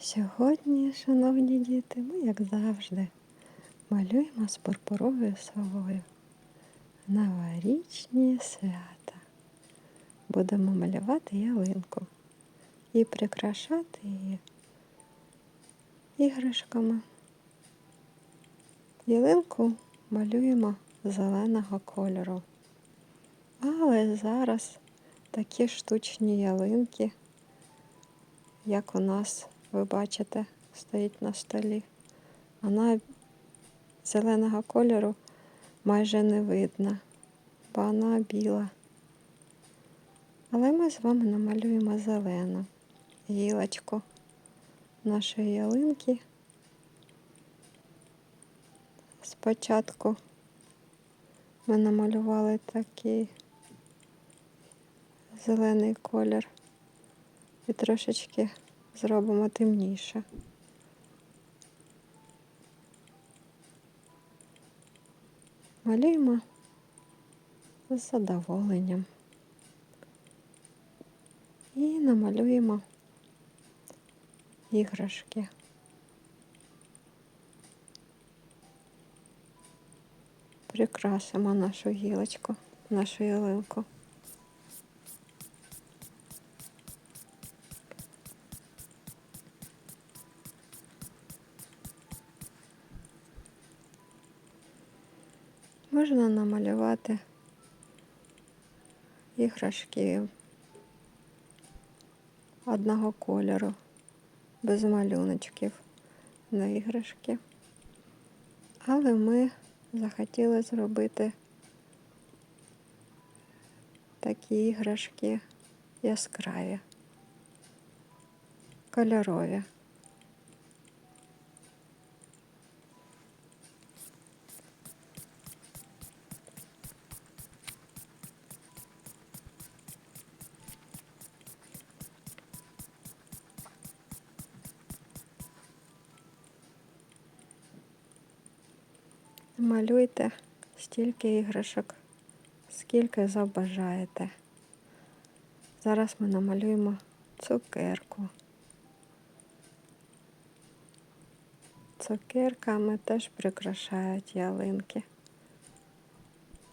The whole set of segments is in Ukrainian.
Сьогодні, шановні діти, ми, як завжди, малюємо з пурпуровою совою новорічні свята. Будемо малювати ялинку і прикрашати її іграшками. Ялинку малюємо зеленого кольору. Але зараз такі штучні ялинки, як у нас, ви бачите, стоїть на столі. Вона зеленого кольору майже не видно, бо вона біла. Але ми з вами намалюємо зелену гілочку нашої ялинки. Спочатку ми намалювали такий зелений колір і трошечки зробимо темніше. Малюємо з задоволенням. І намалюємо іграшки. Прикрасимо нашу гілочку, нашу ялинку. Можна намалювати іграшки одного кольору, без малюночків на іграшки. Але ми захотіли зробити такі іграшки яскраві, кольорові. Малюйте стільки іграшок, скільки забажаєте. Зараз ми намалюємо цукерку. Цукерками теж прикрашають ялинки.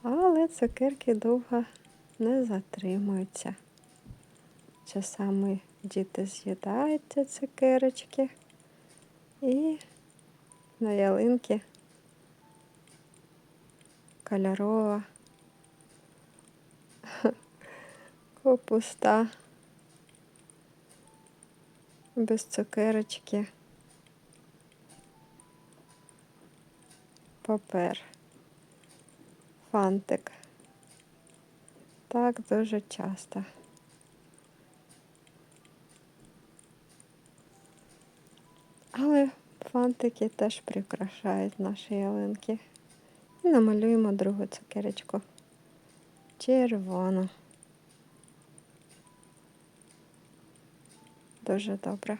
Але цукерки довго не затримуються. Часами діти з'їдають ці цукерочки і на ялинки кольорова, капуста, без цукерочки, папер, фантик. Так дуже часто. Але фантики теж прикрашають наші ялинки. І намалюємо другу цукерочку. Червону. Дуже добре.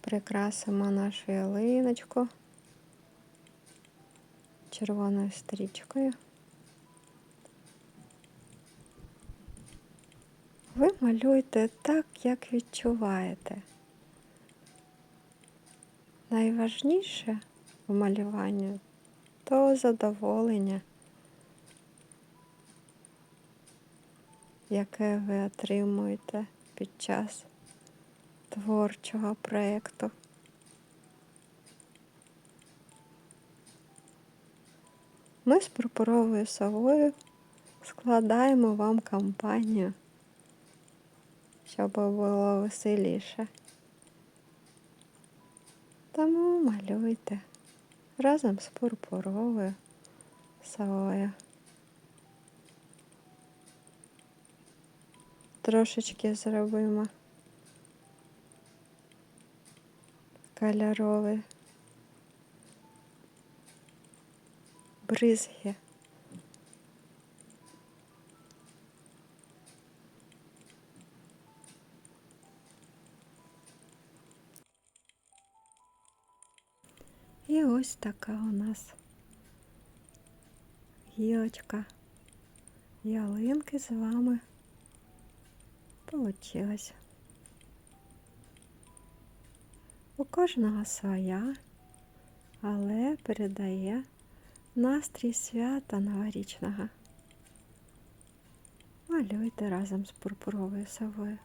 Прикрасимо нашу ялиночку червоною стрічкою. Ви малюйте так, як відчуваєте. Найважніше в малюванні то задоволення, яке ви отримуєте під час творчого проєкту. Ми з пурпуровою совою складаємо вам компанію щоб було веселіше. Тому малюйте разом з пурпуровою совою. Трошечки зробимо кольорові бризги. І ось така у нас гілочка ялинки з вами получилась. У кожного своя, але передає настрій свята новорічного. Малюйте разом з пурпуровою совою.